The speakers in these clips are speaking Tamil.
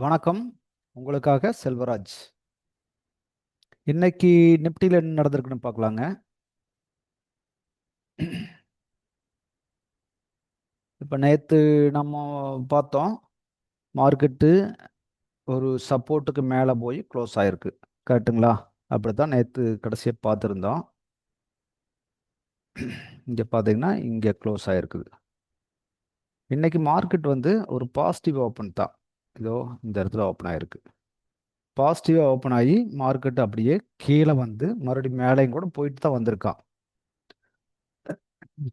வணக்கம். உங்களுக்காக செல்வராஜ். இன்னைக்கு நிப்டியில் என்ன நடந்திருக்குன்னு பார்க்கலாங்க. இப்போ நேற்று நம்ம பார்த்தோம் மார்க்கெட்டு ஒரு சப்போர்ட்டுக்கு மேலே போய் க்ளோஸ் ஆயிருக்கு. கரெக்டுங்களா அப்படி தான் நேற்று கடைசியாக பார்த்துருந்தோம். இங்கே பார்த்தீங்கன்னா இங்கே க்ளோஸ் ஆயிருக்குது. இன்றைக்கி மார்க்கெட் வந்து ஒரு பாசிட்டிவ் ஓப்பன் தான். இதோ இந்த இடத்துல ஓப்பன் ஆகிருக்கு பாசிட்டிவாக ஓப்பன் ஆகி மார்க்கெட் அப்படியே கீழே வந்து மறுபடியும் மேலேயும் கூட போயிட்டு தான் வந்திருக்கான்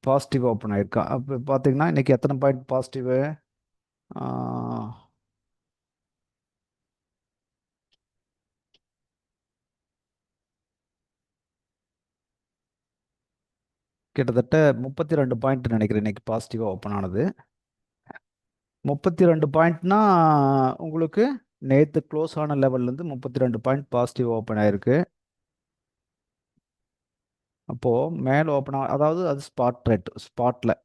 பாசிட்டிவ் ஓப்பன் ஆயிருக்கான் அப்போ பார்த்தீங்கன்னா இன்னைக்கு எத்தனை பாயிண்ட் பாசிட்டிவு கிட்டத்தட்ட முப்பத்தி ரெண்டு பாயிண்ட் நினைக்கிறேன் இன்னைக்கு பாசிட்டிவாக ஓப்பன் ஆனது. முப்பத்தி ரெண்டு பாயிண்ட்னா உங்களுக்கு நேற்று க்ளோஸ் ஆன லெவல்லேருந்து முப்பத்தி ரெண்டு பாயிண்ட் பாசிட்டிவ் ஓப்பன் ஆயிருக்கு. அப்போது மேலே ஓப்பன் ஆ அதாவது அது ஸ்பாட் ரேட் ஸ்பாட்டில்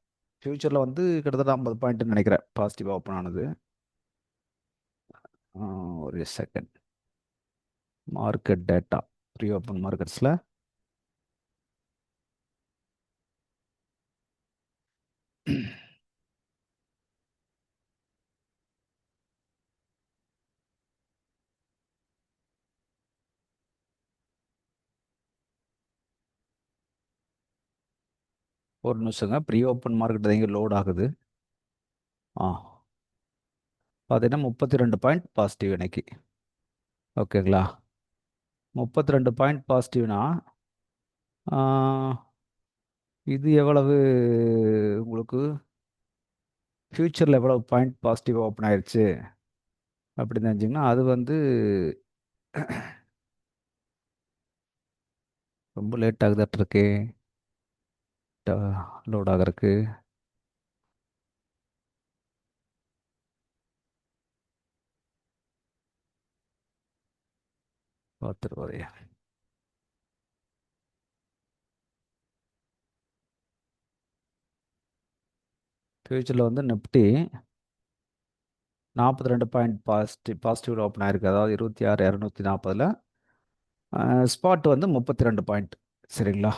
ஃப்யூச்சரில் வந்து கிட்டத்தட்ட ஐம்பது பாயிண்ட்னு நினைக்கிறேன் பாசிட்டிவாக ஓப்பன் ஆனது. ஒரு second market data pre open மார்க்கெட்ஸில் ஒரு நிமிஷங்க. ப்ரீ ஓப்பன் மார்க்கெட் எங்கே லோட் ஆகுது. ஆ. பார்த்தீங்கன்னா முப்பத்தி ரெண்டு பாயிண்ட் பாசிட்டிவ் இன்னைக்கு ஓகேங்களா முப்பத்தி ரெண்டு பாயிண்ட் பாசிட்டிவ்னா இது எவ்வளவு உங்களுக்கு? ஃப்யூச்சரில் எவ்வளவு பாயிண்ட் பாசிட்டிவ் ஓப்பன் ஆயிடுச்சு அப்படின்னு தெரிஞ்சிங்கன்னா அது வந்து ரொம்ப லேட் ஆகுதாட்டிருக்கேன் லோட் ஆகிறதுக்கு. பார்த்துருவாதையா ஃப்யூச்சரில் வந்து நிப்டி நாற்பத்தி ரெண்டு பாயிண்ட் பாசிட்டிவ் பாசிட்டிவ் ஓப்பன் ஆயிருக்கு. அதாவது இருபத்தி ஆறு இரநூத்தி நாற்பதில் ஸ்பாட் வந்து முப்பத்தி ரெண்டு பாயிண்ட் சரிங்களா?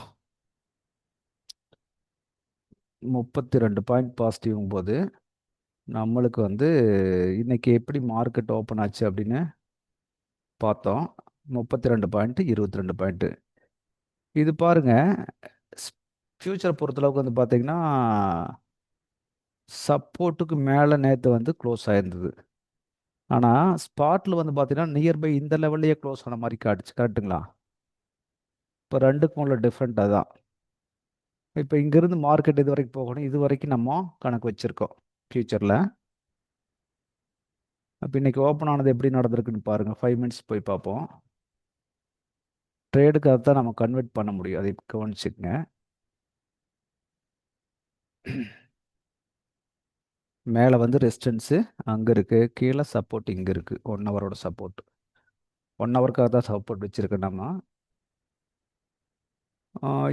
முப்பத்தி ரெண்டு பாயிண்ட் பாசிட்டிவ்ங்கும் போது நம்மளுக்கு வந்து இன்னைக்கு எப்படி மார்க்கெட் ஓப்பன் ஆச்சு அப்படின்னு பார்த்தோம். முப்பத்தி ரெண்டு பாயிண்ட்டு இருபத்தி ரெண்டு பாயிண்ட்டு இது பாருங்கள் ஃப்யூச்சரை பொறுத்தளவுக்கு வந்து பார்த்திங்கன்னா சப்போர்ட்டுக்கு மேலே நேற்று வந்து க்ளோஸ் ஆயிருந்தது. ஆனால் ஸ்பாட்டில் வந்து பார்த்தீங்கன்னா நியர்பை இந்த லெவல்லையே க்ளோஸ் ஆன மாதிரி காட்டுச்சு கரெக்டுங்களா இப்போ ரெண்டுக்கும் உள்ள டிஃப்ரெண்ட் அதான். இப்போ இங்கேருந்து மார்க்கெட் இது வரைக்கும் போகணும். இது வரைக்கும் நம்ம கணக்கு வச்சுருக்கோம். ஃப்யூச்சரில் அப்போ இன்றைக்கி ஓப்பன் ஆனது எப்படி நடந்திருக்குன்னு பாருங்கள் ஃபைவ் மினிட்ஸ் போய் பார்ப்போம். ட்ரேடுக்கு அதை தான் நம்ம கன்வெர்ட் பண்ண முடியும். அதை கவனிச்சுக்கங்க. மேலே வந்து ரெசிஸ்டன்ஸு அங்கே இருக்குது கீழே சப்போர்ட் இங்கே இருக்குது ஒன் ஹவரோட சப்போர்ட் ஒன் ஹவருக்காக தான் சப்போர்ட் வச்சுருக்கேன் நம்ம.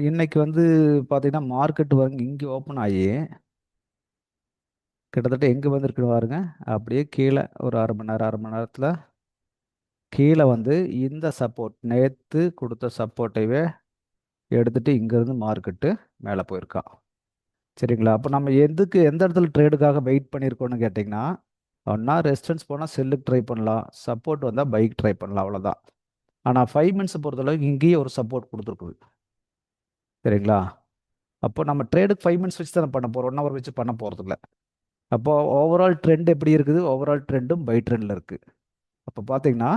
இன்னைக்கு வந்து பார்த்தீங்கன்னா மார்க்கெட் வருங்க இங்கே ஓப்பன் ஆகி கிட்டத்தட்ட எங்கே வந்துருக்குன்னு பாருங்க. அப்படியே கீழே ஒரு அரை மணி நேரம் அரை மணி நேரத்தில் கீழே வந்து இந்த சப்போர்ட் நேற்று கொடுத்த சப்போர்ட்டையே எடுத்துட்டு இங்கேருந்து மார்க்கெட்டு மேலே போயிருக்கான் சரிங்களா? அப்போ நம்ம எதுக்கு எந்த இடத்துல ட்ரேடுக்காக வெயிட் பண்ணியிருக்கோன்னு கேட்டிங்கன்னா ஒன்றா ரெஸ்டன்ஸ் போனால் செல்லுக்கு ட்ரை பண்ணலாம். சப்போர்ட் வந்தால் பைக் ட்ரை பண்ணலாம் அவ்வளோதான் ஆனால் ஃபைவ் மினிட்ஸை பொறுத்தளவுக்கு இங்கேயே ஒரு சப்போர்ட் கொடுத்துருக்குது. சரிங்களா? அப்போ நம்ம ட்ரேடுக்கு ஃபைவ் மினிட்ஸ் வச்சு தான் பண்ண போகிறோம் ஒன் ஹவர் வச்சு பண்ண போகிறதில்ல அப்போ ஓவரால் ட்ரெண்ட் எப்படி இருக்குது? ஓவரால் ட்ரெண்டும் பை ட்ரெண்டில் இருக்குது அப்போ பார்த்தீங்கன்னா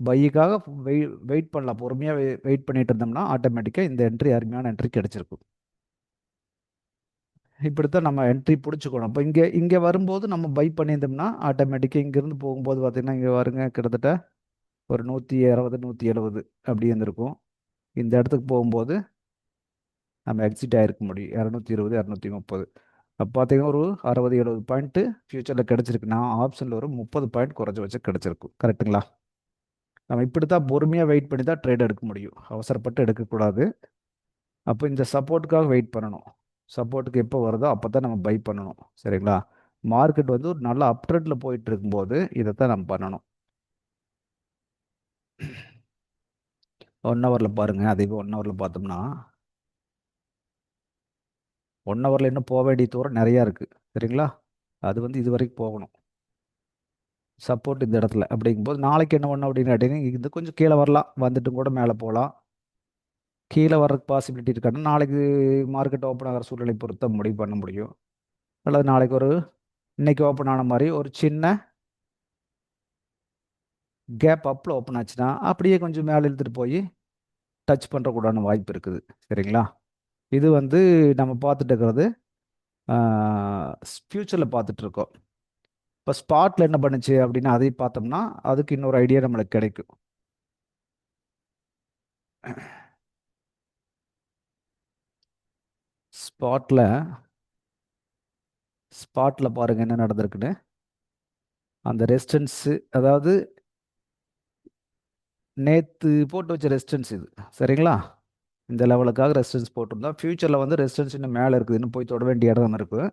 பைக்காக வெய் வெயிட் பண்ணலாம். பொறுமையாக வெயிட் பண்ணிட்டு இருந்தோம்னா ஆட்டோமேட்டிக்காக இந்த என்ட்ரி அருமையான என்ட்ரி கிடச்சிருக்கும். இப்படித்தான் நம்ம என்ட்ரி பிடிச்சிக்கணும். அப்போ இங்கே இங்கே வரும்போது நம்ம பை பண்ணியிருந்தோம்னா ஆட்டோமேட்டிக்காக இங்கேருந்து போகும்போது பார்த்தீங்கன்னா இங்கே வருங்க கிட்டத்தட்ட ஒரு நூற்றி அறுபது நூற்றி எழுபது அப்படி இருந்திருக்கும். இந்த இடத்துக்கு போகும்போது நம்ம எக்ஸிட் ஆகிருக்க முடியும். இரநூத்தி இருபது இரநூத்தி முப்பது. அப்போ பார்த்தீங்கன்னா ஒரு அறுபது எழுபது பாயிண்ட்டு ஃப்யூச்சரில் கிடச்சிருக்கு. நான் ஆப்ஷனில் ஒரு முப்பது பாயிண்ட் குறைச்சி வச்சு கிடச்சிருக்கும். கரெக்டுங்களா நம்ம இப்படி தான் பொறுமையாக வெயிட் பண்ணி தான் ட்ரேட் எடுக்க முடியும். அவசரப்பட்டு எடுக்கக்கூடாது. அப்போ இந்த சப்போர்ட்டுக்காக வெயிட் பண்ணணும். சப்போர்ட்டுக்கு எப்போ வருதோ அப்போ தான் நம்ம பை பண்ணணும். சரிங்களா? மார்க்கெட் வந்து ஒரு நல்ல அப் ட்ரெண்டில் போயிட்டு இருக்கும்போது இதை தான் நம்ம பண்ணணும். ஒன் ஹவரில் பாருங்கள் அதே ஒன் ஹவரில் பார்த்தோம்னா ஒன் ஹவரில் இன்னும் போக வேண்டிய தூரம் நிறையா இருக்குது சரிங்களா? அது வந்து இது வரைக்கும் போகணும். சப்போர்ட் இந்த இடத்துல. அப்படிங்கும்போது நாளைக்கு என்ன பண்ணும் அப்படின்னு கேட்டிங்கன்னா இது கொஞ்சம் கீழே வரலாம். வந்துட்டும் கூட மேலே போகலாம். கீழே வர்றதுக்கு பாசிபிலிட்டி இருக்கான்னு நாளைக்கு மார்க்கெட் ஓப்பன் ஆகிற சூழ்நிலை பொறுத்த முடிவு பண்ண முடியும். அல்லது நாளைக்கு ஒரு இன்னைக்கு ஓப்பன் ஆன மாதிரி ஒரு சின்ன கேப் அப்பில் ஓப்பன் ஆச்சுன்னா அப்படியே கொஞ்சம் மேலே இழுத்துட்டு போய் டச் பண்ணுறக்கூடான வாய்ப்பு இருக்குது. சரிங்களா? இது வந்து நம்ம பார்த்துட்டு இருக்கிறது ஃப்யூச்சரில் பார்த்துட்டு இருக்கோம் இப்போ ஸ்பாட்டில் என்ன பண்ணுச்சு அப்படின்னு அதையும் பார்த்தோம்னா அதுக்கு இன்னொரு ஐடியா நம்மளுக்கு கிடைக்கும். ஸ்பாட்டில் ஸ்பாட்டில் பாருங்கள் என்ன நடந்திருக்குன்னு. அந்த ரெஸ்டன்ஸு அதாவது நேற்று போட்டு வச்ச ரெஸ்டன்ஸ் இது. சரிங்களா? இந்த லெவலுக்காக ரெசிஸ்டன்ஸ் போட்டிருந்தோம். ஃப்யூச்சரில் வந்து ரெசிஸ்டன்ஸ் இன்னும் மேலே இருக்குது. இன்னும் போய் தொட வேண்டிய இடம் இருக்குது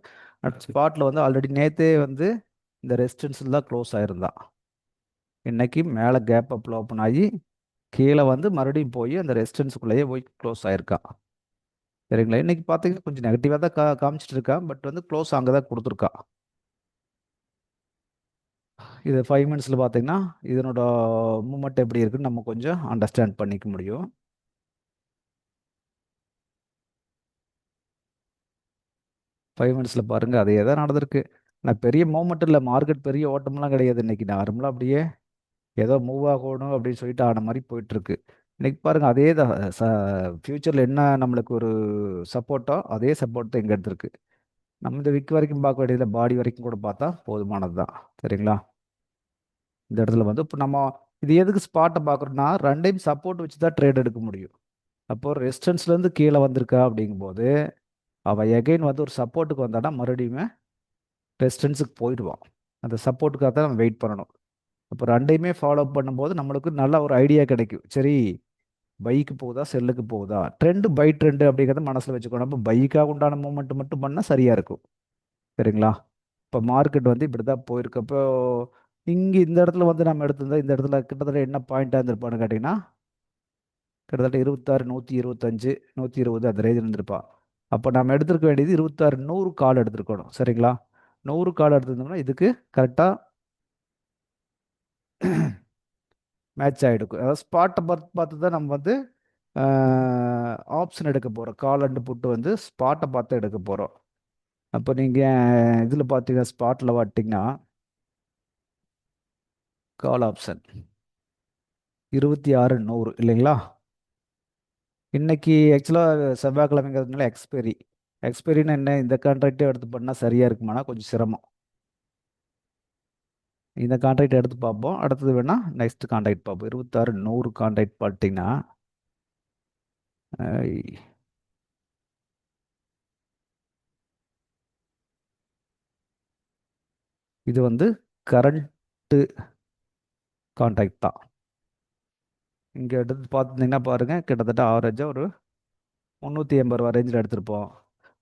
அட் ஸ்பாட்டில் வந்து ஆல்ரெடி நேற்றே வந்து இந்த ரெசிஸ்டன்ஸில் தான் க்ளோஸ் ஆயிருந்தான் இன்னைக்கு மேலே கேப் அப்பில் ஓப்பன் ஆகி கீழே வந்து மறுபடியும் போய் அந்த ரெசிஸ்டன்ஸுக்குள்ளேயே போய் க்ளோஸ் ஆயிருக்கான் சரிங்களா? இன்னைக்கு பார்த்தீங்கன்னா கொஞ்சம் நெகட்டிவாக தான் கா காமிச்சிட்டு இருக்கான் பட் வந்து க்ளோஸ் அங்கே தான் கொடுத்துருக்கா. இது ஃபைவ் மினிட்ஸில் பார்த்தீங்கன்னா இதனோட மூமெண்ட் எப்படி இருக்குன்னு நம்ம கொஞ்சம் அண்டர்ஸ்டாண்ட் பண்ணிக்க முடியும். ஃபைவ் மினிட்ஸில் பாருங்கள் அதே தான் நடந்திருக்கு. ஆனால் பெரிய மூமெண்ட் இல்லை மார்க்கெட் பெரிய ஓட்டம்லாம் கிடையாது. இன்றைக்கி நார்மலாக அப்படியே ஏதோ மூவ் ஆகணும் அப்படின்னு சொல்லிட்டு ஆன மாதிரி போயிட்டுருக்கு. இன்றைக்கி பாருங்கள் அதே தான். ச ஃப்யூச்சரில் என்ன நம்மளுக்கு ஒரு சப்போர்ட்டோ அதே சப்போர்ட் தான் இங்கே எடுத்திருக்கு. நம்ம இந்த விக் வரைக்கும் பார்க்க வேண்டியதில்லை பாடி வரைக்கும் கூட பார்த்தா போதுமானது தான். சரிங்களா? இந்த இடத்துல வந்து இப்போ நம்ம இது எதுக்கு ஸ்பாட்டை பார்க்குறோம்னா ரெண்டையும் சப்போர்ட் வச்சு தான் ட்ரேட் எடுக்க முடியும். அப்போ ரெசிஸ்டன்ஸ்லேருந்து கீழே வந்திருக்கா அப்படிங்கும்போது அவள் எகைன் வந்து ஒரு சப்போர்ட்டுக்கு வந்தானா மறுபடியுமே ரெசிஸ்டன்ஸுக்கு போயிடுவான். அந்த சப்போர்ட்டுக்காக தான் நம்ம வெயிட் பண்ணணும். அப்போ ரெண்டையுமே ஃபாலோ பண்ணும்போது நம்மளுக்கு நல்ல ஒரு ஐடியா கிடைக்கும். சரி பைக்கு போகுதா செல்லுக்கு போகுதா? ட்ரெண்டு பை ட்ரெண்டு அப்படிங்கிறத மனசில் வச்சுக்கணும். அப்போ பைக்காக உண்டான மூமெண்ட் மட்டும் பண்ணால் சரியாக இருக்கும். சரிங்களா? இப்போ மார்க்கெட் வந்து இப்படி தான் போயிருக்கு அப்போ இங்கே இந்த இடத்துல வந்து நம்ம எடுத்திருந்தா இந்த இடத்துல கிட்டத்தட்ட என்ன பாயிண்ட்டாக இருந்திருப்பான்னு கேட்டிங்கன்னா கிட்டத்தட்ட இருபத்தாறு நூற்றி இருபத்தஞ்சு நூற்றி இருபது அந்த ரேஞ்சில் இருந்திருப்பான் அப்போ நம்ம எடுத்துருக்க வேண்டியது இருபத்தாறு நூறு கால் எடுத்துருக்கணும். சரிங்களா? நூறு கால் எடுத்துருந்தோம்னா இதுக்கு கரெக்டாக மேட்ச் ஆகிடுக்கும் அதாவது ஸ்பாட்டை பார்த்து பார்த்து தான் நம்ம வந்து ஆப்ஷன் எடுக்க போகிறோம் கால் அண்டு புட்டு வந்து ஸ்பாட்டை பார்த்து எடுக்க போகிறோம் அப்போ நீங்கள் இதில் பார்த்தீங்கன்னா ஸ்பாட்டில் பார்த்தீங்கன்னா கால் ஆப்ஷன் இருபத்தி ஆறு நூறு இல்லைங்களா? இன்னைக்கு ஆக்சுவலாக செவ்வாய்க்கிழமைங்கிறதுனால எக்ஸ்பைரி எக்ஸ்பைரின்னு என்ன? இந்த கான்ட்ராக்டே எடுத்து பண்ணால் சரியாக இருக்குமானா கொஞ்சம் சிரமம். இந்த கான்ட்ராக்ட் எடுத்து பார்ப்போம். அடுத்தது வேணால் நெக்ஸ்ட் கான்ட்ராக்ட் பார்ப்போம். இருபத்தாறு நூறு கான்ட்ராக்ட் பார்த்தீங்கன்னா இது வந்து கரண்ட்டு கான்ட்ராக்ட் தான். இங்கே எடுத்து பார்த்துட்டிங்கன்னா பாருங்கள் கிட்டத்தட்ட ஆவரேஜாக ஒரு முந்நூற்றி எண்பது ரூபா ரேஞ்சில் எடுத்திருப்போம்.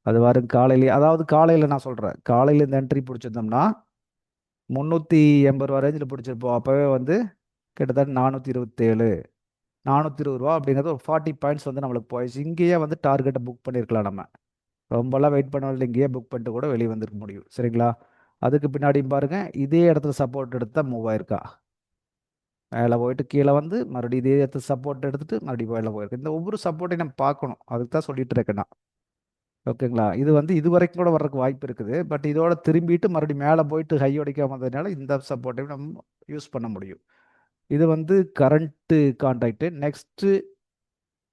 அது வரும் காலையிலேயே அதாவது காலையில் நான் சொல்கிறேன் காலையில் இந்த என்ட்ரி பிடிச்சிருந்தோம்னா முந்நூற்றி எண்பது ரூபா ரேஞ்சில் பிடிச்சிருப்போம். அப்போவே வந்து கிட்டத்தட்ட நானூற்றி இருபத்தேழு நானூற்றி இருபது ரூபா அப்படிங்கிறது ஒரு ஃபார்ட்டி பாயிண்ட்ஸ் வந்து நம்மளுக்கு போயிடுச்சு. இங்கேயே வந்து டார்கெட்டை புக் பண்ணியிருக்கலாம் நம்ம. ரொம்பலாம் வெயிட் பண்ணவில்லை இங்கேயே புக் பண்ணிட்டு கூட வெளியே வந்துருக்க முடியும். சரிங்களா? அதுக்கு பின்னாடியும் பாருங்கள் இதே இடத்துல சப்போர்ட் எடுத்தால் மூவாயிருக்கா மேலே போயிட்டு கீழே வந்து மறுபடியும் இதே எடுத்து சப்போர்ட் எடுத்துட்டு மறுபடியும் மேலே போயிருக்கு. இந்த ஒவ்வொரு சப்போர்ட்டையும் நம்ம பார்க்கணும். அதுக்கு தான் சொல்லிட்டு இருக்கேன் நான். ஓகேங்களா இது வந்து இது வரைக்கும் கூட வர்றதுக்கு வாய்ப்பு இருக்குது. பட் இதோட திரும்பிட்டு மறுபடியும் மேலே போயிட்டு ஹை உடைக்காம வந்ததுனால இந்த சப்போர்ட்டையும் நம்ம யூஸ் பண்ண முடியும். இது வந்து current contract next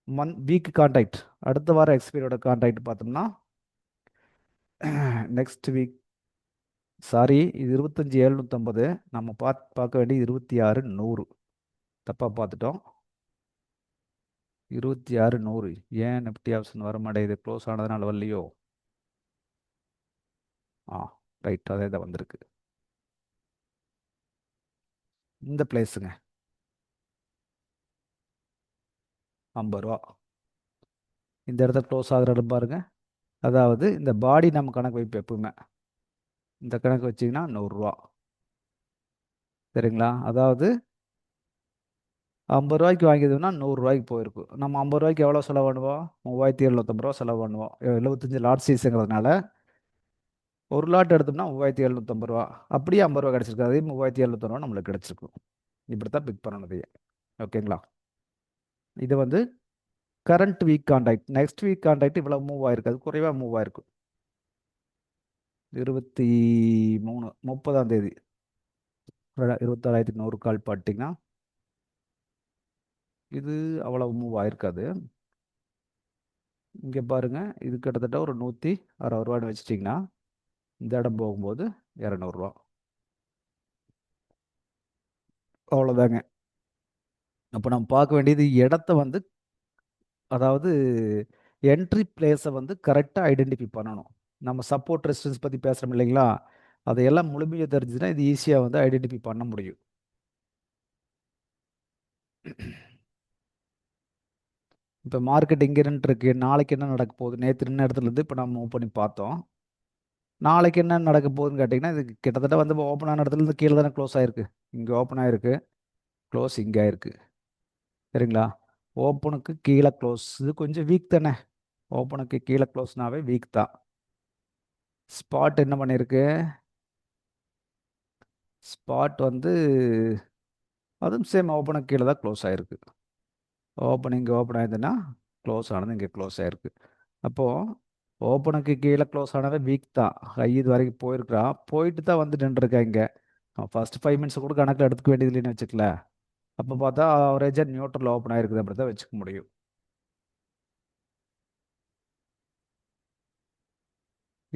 month week contract அடுத்த வாரம் எக்ஸ்பீரியோட கான்டாக்ட் பார்த்தோம்னா நெக்ஸ்ட் வீக் சாரி இது இருபத்தஞ்சி ஏழ்நூற்றம்பது நம்ம பார்த்து பார்க்க வேண்டியது இருபத்தி ஆறு நூறு. தப்பாக பார்த்துட்டோம். இருபத்தி ஆறு நூறு. ஏன் நிஃப்டி ஆப்ஷன் வர மாட்டேங்குது? க்ளோஸ் ஆனதுனால வரலையோ? ஆ ரைட் அதே தான் வந்திருக்கு. இந்த பிளேஸுங்க ஐம்பது ரூபா. இந்த இடத்த க்ளோஸ் ஆகிற இடம் பாருங்க. அதாவது இந்த பாடி நம்ம கணக்கு வைப்போம் எப்பவுமே. இந்த கணக்கு வச்சிங்கன்னா நூறுரூவா. சரிங்களா? அதாவது ஐம்பது ரூபாய்க்கு வாங்கியதுன்னா நூறுரூவாய்க்கு போயிருக்கும் நம்ம ஐம்பது ரூபாய்க்கு எவ்வளோ செலவு பண்ணுவோம்? மூவாயிரத்தி எழுநூத்தம்பது ரூபா செலவு பண்ணுவோம். எழுபத்தஞ்சு லாட் சீஸுங்கிறதுனால ஒரு லாட் எடுத்தோம்னா மூவாயிரத்தி எழுநூத்தம்பது ரூபா. அப்படியே ஐம்பது ரூபா கிடச்சிருக்கு. அதே மூவாயிரத்தி எழுநூத்தம்பது ரூபா நம்மளுக்கு கிடச்சிருக்கும் இப்படி தான் பிக் பண்ணணும் ஓகேங்களா? இது வந்து current week contract next week contract இவ்வளோ மூவ் ஆயிருக்கு. அது குறைவாக மூவ் ஆயிருக்கும் இருபத்தி மூணு முப்பதாம் தேதி. இருபத்தாறாயிரத்தி நூறு கால் பார்த்தீங்கன்னா இது அவ்வளோ மூவ் ஆயிருக்காது. இங்கே பாருங்க இது கிட்டத்தட்ட ஒரு நூற்றி அறுபது ரூபான்னு வச்சிட்டிங்கன்னா இந்த இடம் போகும்போது இரநூறுவா அவ்வளோதாங்க அப்போ நம்ம பார்க்க வேண்டியது இடத்த வந்து அதாவது என்ட்ரி பிளேஸை வந்து கரெக்டாக ஐடென்டிஃபை பண்ணணும். நம்ம சப்போர்ட் ரெசிஸ்டன்ஸ் பற்றி பேசுகிறோம் இல்லைங்களா? அதையெல்லாம் முழுமையாக தெரிஞ்சுன்னா இது ஈஸியாக வந்து ஐடென்டிஃபை பண்ண முடியும். இப்போ மார்க்கெட் இங்கே இருக்கு நாளைக்கு என்ன நடக்க போகுது? நேற்று நின்ன இடத்துலேருந்து இப்போ நம்ம மூவ் பண்ணி பார்த்தோம். நாளைக்கு என்ன நடக்க போகுதுன்னு கேட்டிங்கன்னா இது கிட்டத்தட்ட வந்து ஓப்பன் ஆன இடத்துலேருந்து கீழே தானே க்ளோஸ் ஆகிருக்கு இங்கே ஓப்பன் ஆகிருக்கு க்ளோஸ் இங்கே ஆயிருக்கு. சரிங்களா? ஓப்பனுக்கு கீழே க்ளோஸ் இது கொஞ்சம் வீக் தானே. ஓப்பனுக்கு கீழே க்ளோஸ்னாவே வீக் தான். ஸ்பாட் என்ன பண்ணியிருக்கு ஸ்பாட் வந்து அதுவும் சேம் ஓப்பனுக்கு கீழே தான் க்ளோஸ் ஆகிருக்கு ஓப்பன் இங்கே ஓப்பன் ஆகிதுன்னா க்ளோஸ் ஆனது இங்கே க்ளோஸ் ஆகிருக்கு அப்போது ஓப்பனுக்கு கீழே க்ளோஸ் ஆனவே வீக் தான். ஹை இது வரைக்கும் போயிருக்கிறான் போயிட்டு தான் வந்து நின்றுருக்கேன் இங்கே. ஃபஸ்ட் ஃபைவ் மினிட்ஸ் கூட கணக்கில் எடுத்துக்க வேண்டியது இல்லைன்னு வச்சுக்கல. அப்போ பார்த்தா அவரேஜாக நியூட்ரல் ஓப்பன் ஆகிருக்குது அப்படி தான் வச்சுக்க முடியும்.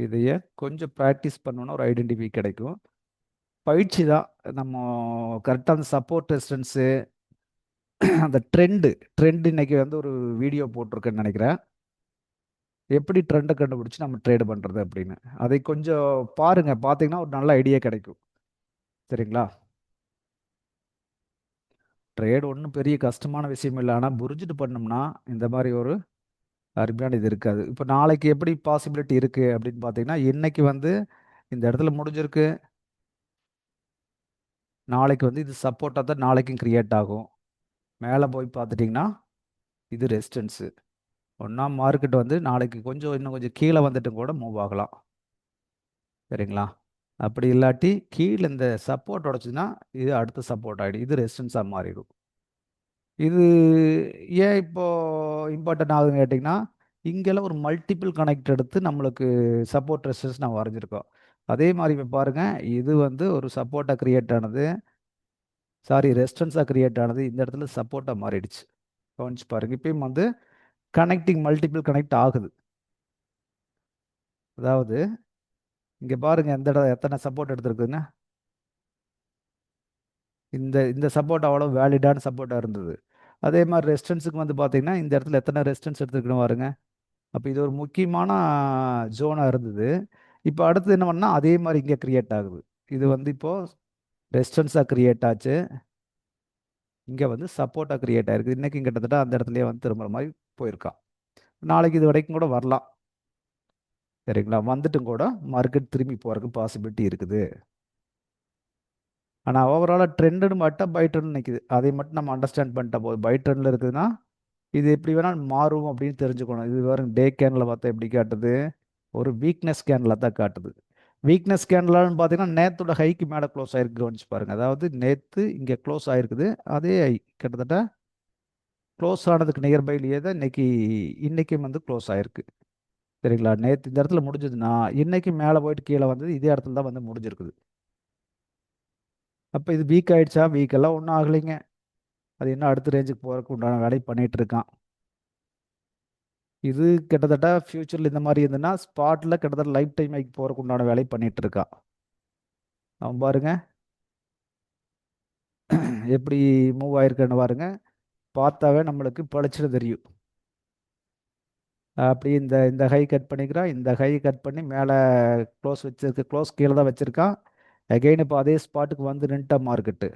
இதையே கொஞ்சம் ப்ராக்டிஸ் பண்ணோன்னா ஒரு ஐடென்டிஃபை கிடைக்கும். பயிற்சி தான். நம்ம கரெக்டாக அந்த சப்போர்ட் ரெசிடன்ஸு அந்த ட்ரெண்டு ட்ரெண்ட் இன்னைக்கு வந்து ஒரு வீடியோ போட்டிருக்கேன்னு நினைக்கிறேன். எப்படி ட்ரெண்டை கண்டுபிடிச்சி நம்ம ட்ரேடு பண்ணுறது அப்படின்னு. அதை கொஞ்சம் பாருங்கள் பார்த்தீங்கன்னா ஒரு நல்ல ஐடியா கிடைக்கும். சரிங்களா? ட்ரேட் ஒன்றும் பெரிய கஷ்டமான விஷயம் இல்லை. ஆனால் புரிஞ்சுட்டு பண்ணோம்னா இந்த மாதிரி ஒரு அருமையான இது இருக்காது. இப்போ நாளைக்கு எப்படி பாசிபிலிட்டி இருக்குது அப்படின்னு பார்த்தீங்கன்னா இன்னைக்கு வந்து இந்த இடத்துல முடிஞ்சிருக்கு. நாளைக்கு வந்து இது சப்போர்ட்டாக தான் நாளைக்கும் க்ரியேட் ஆகும். மேலே போய் பார்த்துட்டிங்கன்னா இது ரெசிஸ்டன்ஸு ஒன்றா மார்க்கெட் வந்து நாளைக்கு கொஞ்சம் இன்னும் கொஞ்சம் கீழே வந்துட்டும் கூட மூவ் ஆகலாம். சரிங்களா? அப்படி இல்லாட்டி கீழே இந்த சப்போர்ட் உடச்சுன்னா இது அடுத்த சப்போர்ட் ஆகிடும் இது ரெசிஸ்டன்ஸாக மாறிடும். இது ஏன் இப்போது இம்பார்ட்டன்ட் ஆகுதுன்னு கேட்டிங்கன்னா இங்கெல்லாம் ஒரு மல்டிபிள் கனெக்ட் எடுத்து நம்மளுக்கு சப்போர்ட் ரெசிஸ்டன்ஸ் நான் வரைஞ்சிருக்கோம். அதே மாதிரி இப்போ பாருங்கள் இது வந்து ஒரு சப்போர்ட்டாக க்ரியேட் ஆனது சாரி ரெஸ்டன்ஸாக க்ரியேட் ஆனது இந்த இடத்துல சப்போர்ட்டாக மாறிடுச்சு. கவனிச்சு பாருங்கள் இப்பயும் வந்து கனெக்டிங் மல்டிபிள் கனெக்ட் ஆகுது. அதாவது இங்கே பாருங்கள் எந்த இடம் எத்தனை சப்போர்ட் எடுத்துருக்குதுங்க இந்த இந்த சப்போர்ட் அவ்வளோ வேலிடான சப்போர்ட்டாக இருந்தது. அதே மாதிரி ரெஸ்டன்ஸுக்கு வந்து பார்த்தீங்கன்னா இந்த இடத்துல எத்தனை ரெஸ்டன்ஸ் எடுத்துக்கணும் பாருங்க. அப்போ இது ஒரு முக்கியமான ஜோனாக இருந்தது. இப்போ அடுத்து என்ன பண்ணால் அதே மாதிரி இங்கே க்ரியேட் ஆகுது. இது வந்து இப்போது ரெஸ்டன்ஸாக க்ரியேட் ஆச்சு. இங்கே வந்து சப்போர்ட்டாக க்ரியேட் ஆகிருக்கு இன்றைக்கும் கிட்டத்தட்ட அந்த இடத்துலையே வந்து திரும்புகிற மாதிரி போயிருக்கான் நாளைக்கு இது வரைக்கும் கூட வரலாம். சரிங்களா? வந்துட்டும் கூட மார்க்கெட் திரும்பி போகிறதுக்கு பாசிபிலிட்டி இருக்குது. ஆனால் ஓவராலாக ட்ரெண்டுன்னு மட்டும் பை ட்ரெண்ட் நிற்கிது அதை மட்டும் நம்ம அண்டர்ஸ்டாண்ட் பண்ணிட்ட போது பை ட்ரெண்டில் இருக்குதுன்னா இது எப்படி வேணால் மாறும் அப்படின்னு தெரிஞ்சுக்கணும். இது வரும் டே கேனில் பார்த்தா எப்படி காட்டுது? ஒரு வீக்னஸ் கேனில் தான் காட்டுது. வீக்னஸ் கேண்டலான்னு பார்த்தீங்கன்னா நேத்தோட ஹைக்கு மேலே க்ளோஸ் ஆகிருக்கு கவனிச்சு பாருங்கள் அதாவது நேற்று இங்கே க்ளோஸ் ஆகிருக்குது அதே ஹை கிட்டத்தட்ட க்ளோஸ் ஆனதுக்கு நியர்பைலேயே தான் இன்றைக்கி இன்றைக்கும் வந்து க்ளோஸ் ஆகிருக்கு சரிங்களா? நேற்று இந்த இடத்துல முடிஞ்சதுன்னா இன்றைக்கி மேலே போயிட்டு கீழே வந்தது இதே இடத்துல தான் வந்து முடிஞ்சிருக்குது. அப்போ இது வீக் ஆயிடுச்சா? வீக் எல்லாம் ஒன்றும் ஆகலைங்க. அது இன்னும் அடுத்த ரேஞ்சுக்கு போகிறதுக்கு உண்டான வேலையை பண்ணிகிட்டு இருக்கான். இது கிட்டத்தட்ட ஃப்யூச்சரில் இந்த மாதிரி இருந்ததுன்னா ஸ்பாட்டில் கிட்டத்தட்ட லைஃப் டைம் ஆகி போகிறதுக்கு உண்டான வேலையை பண்ணிகிட்டு இருக்கான். அவன் பாருங்க. எப்படி மூவ் ஆயிருக்குன்னு பாருங்க. பார்த்தாவே நம்மளுக்கு பழிச்சிட தெரியும். அப்படி இந்த இந்த ஹை கட் பண்ணிக்கிறான். இந்த ஹை கட் பண்ணி மேலே க்ளோஸ் வச்சிருக்கு க்ளோஸ் கீழே தான் வச்சுருக்கான். அகெயின் இப்போ அதே ஸ்பாட்டுக்கு வந்து நின்ட்டா மார்க்கெட்டு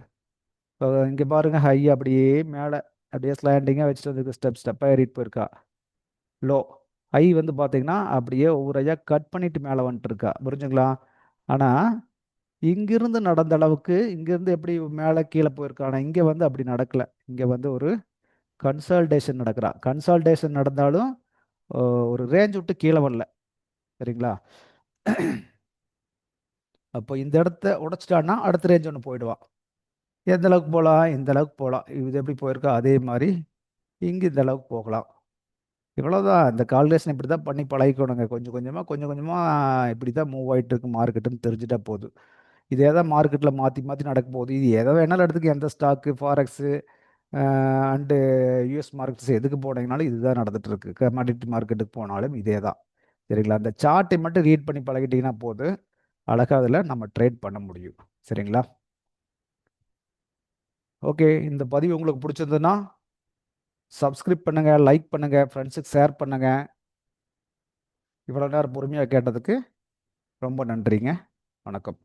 இப்போ இங்கே பாருங்கள் ஹை அப்படியே மேலே அப்படியே ஸ்லாண்டிங்காக வச்சுட்டு வந்து ஸ்டெப் ஸ்டெப்பாக ஏறிட்டு போயிருக்கா. லோ ஹை வந்து பார்த்தீங்கன்னா அப்படியே ஒவ்வொரு ஐயா கட் பண்ணிட்டு மேலே வந்துட்டு இருக்கா புரிஞ்சுங்களா? ஆனால் இங்கிருந்து நடந்த அளவுக்கு இங்கிருந்து எப்படி மேலே கீழே போயிருக்கானா இங்கே வந்து அப்படி நடக்கல. இங்கே வந்து ஒரு கன்சால்டேஷன் நடக்கிறா. கன்சால்டேஷன் நடந்தாலும் ஒரு ரேஞ்ச் விட்டு கீழே வரல. சரிங்களா? அப்போ இந்த இடத்த உடைச்சிட்டான்னா அடுத்த ரேஞ்ச் ஒன்று போயிடுவான். எந்த அளவுக்கு போகலாம்? இந்த அளவுக்கு போகலாம். இது எப்படி போயிருக்கோ? அதே மாதிரி இங்கே இந்த அளவுக்கு போகலாம். இவ்வளோதான் இந்த கால்குலேஷன் இப்படி தான் பண்ணி பழகிக்கணுங்க. கொஞ்சம் கொஞ்சமாக கொஞ்சம் கொஞ்சமாக இப்படி தான் மூவ் ஆகிட்டு இருக்கு மார்க்கெட்டுன்னு தெரிஞ்சுட்டா போதும். இதே தான் மார்க்கெட்டில் மாற்றி மாற்றி நடக்க போகுது. இது எதை வேணாலும் இடத்துக்கு எந்த stock forex and US markets எதுக்கு போனீங்கனாலும் இதுதான் நடந்துகிட்ருக்கு கமாடிட்டி மார்க்கெட்டுக்கு போனாலும் இதே தான். சரிங்களா? அந்த சார்ட்டை மட்டும் ரீட் பண்ணி பழகிட்டிங்கன்னா போதும். அழகாக அதில் நம்ம ட்ரேட் பண்ண முடியும். சரிங்களா? ஓகே இந்த பதிவு உங்களுக்கு பிடிச்சிருந்ததுன்னா சப்ஸ்கிரைப் பண்ணுங்கள் லைக் பண்ணுங்கள் ஃப்ரெண்ட்ஸுக்கு ஷேர் பண்ணுங்கள் இவ்வளோ நேரம் பொறுமையாக கேட்டதுக்கு ரொம்ப நன்றிங்க. வணக்கம்.